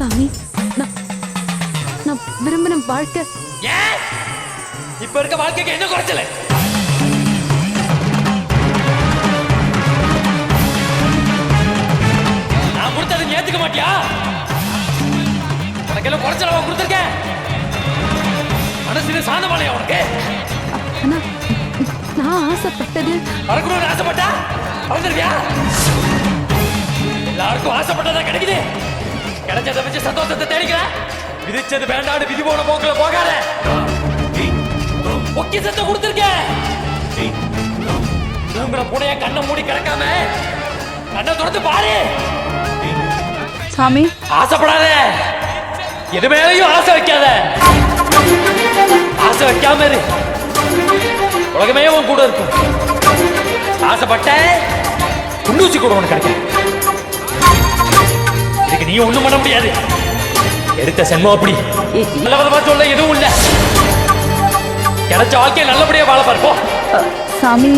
சாமி. நான் நான் விரும்பின வாழ்க்கை. ஏன்? இப்ப இருக்க வாழ்க்கைக்கு என்ன குறைச்சல? நான் கொடுத்ததை நீ ஏத்துக்க மாட்டியா? உனக்கெல்லாம் குறைச்சலவா கொடுத்துருக்கேன். மனசுல சாந்தமாலையா உனக்கு? ஆனா நான் ஆசைப்பட்டது. பறக்கணும்னு ஆசைப்பட்டா? பறந்துருவியா எல்லாருக்கும் ஆசைப்பட்டதா கிடைக்குது. கிடைச்சதை வச்சு சந்தோஷத்தை தேடிக்கிற விதிச்சது வேண்டாடு விதி போன போக்குல போகாத. பொக்கிசத்தை கொடுத்துருக்க. தூங்குற புனைய கண்ணை மூடி கிடக்காம கண்ணை திறந்து பாரு. சாமி. ஆசைப்படாத. எது மேலையும் ஆசை வைக்காத. ஆசை வைக்காம இரு. உலகமே உன் கூட இருக்கும். ஆசைப்பட்ட குண்டூசி கூட உனக்கு கிடைக்கும் நீ ஒண்ணும் பண்ண முடியாது. எடுத்த சென்மம் அப்படி. நல்ல விதமா சொல்ல எதுவும் இல்ல. கிடைச்ச வாழ்க்கையை நல்லபடியா வாழ பார்ப்போம் சாமி!